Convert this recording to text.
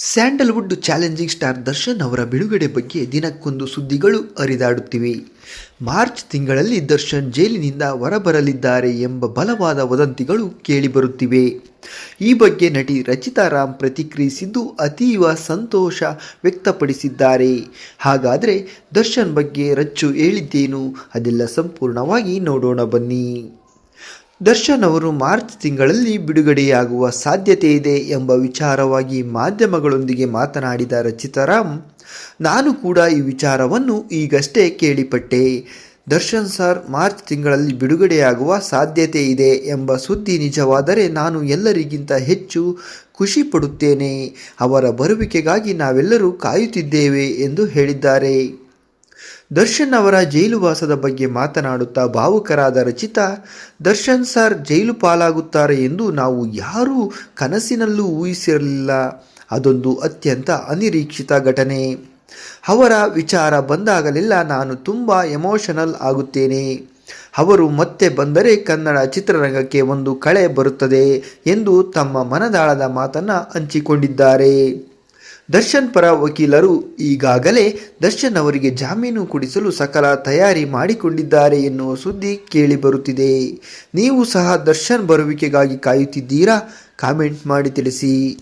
Sandalwood challenging star Darshan ಅವರ ಬಿಡುಗಡೆ ಬಗ್ಗೆ ದಿನಕ್ಕೊಂದು ಸುದ್ದಿಗಳು ಹರಿದಾಡುತ್ತಿವೆ. ಮಾರ್ಚ್ ತಿಂಗಳಲ್ಲಿ ದರ್ಶನ್ ಜೈಲಿನಿಂದ ಹೊರಬರಲಿದ್ದಾರೆ ಎಂಬ ಬಲವಾದ ವದಂತಿಗಳು ಕೇಳಿಬರುತ್ತಿವೆ. ಈ ಬಗ್ಗೆ ನಟಿ ರಚಿತಾ ರಾಮ್ ಪ್ರತಿಕ್ರಿಯಿಸಿದ್ದು ಅತೀವ ಸಂತೋಷ ವ್ಯಕ್ತಪಡಿಸಿದ್ದಾರೆ. ಹಾಗಾದರೆ ದರ್ಶನ್ ಬಗ್ಗೆ ರಚ್ಚು ಹೇಳಿದ್ದೇನು? ಅದೆಲ್ಲ ಸಂಪೂರ್ಣವಾಗಿ ನೋಡೋಣ ಬನ್ನಿ. ದರ್ಶನ್ ಅವರು ಮಾರ್ಚ್ ತಿಂಗಳಲ್ಲಿ ಬಿಡುಗಡೆಯಾಗುವ ಸಾಧ್ಯತೆ ಇದೆ ಎಂಬ ವಿಚಾರವಾಗಿ ಮಾಧ್ಯಮಗಳೊಂದಿಗೆ ಮಾತನಾಡಿದ ರಚಿತಾರಾಮ್, ನಾನು ಕೂಡ ಈ ವಿಚಾರವನ್ನು ಈಗಷ್ಟೇ ಕೇಳಿಪಟ್ಟೆ. ದರ್ಶನ್ ಸರ್, ಮಾರ್ಚ್ ತಿಂಗಳಲ್ಲಿ ಬಿಡುಗಡೆಯಾಗುವ ಸಾಧ್ಯತೆ ಇದೆ ಎಂಬ ಸುದ್ದಿ ನಿಜವಾದರೆ ನಾನು ಎಲ್ಲರಿಗಿಂತ ಹೆಚ್ಚು ಖುಷಿ ಪಡುತ್ತೇನೆ. ಅವರ ಬರುವಿಕೆಗಾಗಿ ನಾವೆಲ್ಲರೂ ಕಾಯುತ್ತಿದ್ದೇವೆ ಎಂದು ಹೇಳಿದ್ದಾರೆ. ದರ್ಶನ್ ಅವರ ಜೈಲುವಾಸದ ಬಗ್ಗೆ ಮಾತನಾಡುತ್ತಾ ಭಾವುಕರಾದ ರಚಿತಾ, ದರ್ಶನ್ ಸರ್ ಜೈಲು ಪಾಲಾಗುತ್ತಾರೆ ಎಂದು ನಾವು ಯಾರೂ ಕನಸಿನಲ್ಲೂ ಊಹಿಸಿರಲಿಲ್ಲ. ಅದೊಂದು ಅತ್ಯಂತ ಅನಿರೀಕ್ಷಿತ ಘಟನೆ. ಅವರ ವಿಚಾರ ಬಂದಾಗಲೆಲ್ಲ ನಾನು ತುಂಬ ಎಮೋಷನಲ್ ಆಗುತ್ತೇನೆ. ಅವರು ಮತ್ತೆ ಬಂದರೆ ಕನ್ನಡ ಚಿತ್ರರಂಗಕ್ಕೆ ಒಂದು ಕಳೆ ಬರುತ್ತದೆ ಎಂದು ತಮ್ಮ ಮನದಾಳದ ಮಾತನ್ನು ಹಂಚಿಕೊಂಡಿದ್ದಾರೆ. ದರ್ಶನ್ ಪರ ವಕೀಲರು ಈಗಾಗಲೇ ದರ್ಶನ್ ಅವರಿಗೆ ಜಾಮೀನು ಕೊಡಿಸಲು ಸಕಲ ತಯಾರಿ ಮಾಡಿಕೊಂಡಿದ್ದಾರೆ ಎನ್ನುವ ಸುದ್ದಿ ಕೇಳಿಬರುತ್ತಿದೆ. ನೀವು ಸಹ ದರ್ಶನ್ ಬರುವಿಕೆಗಾಗಿ ಕಾಯುತ್ತಿದ್ದೀರಾ? ಕಾಮೆಂಟ್ ಮಾಡಿ ತಿಳಿಸಿ.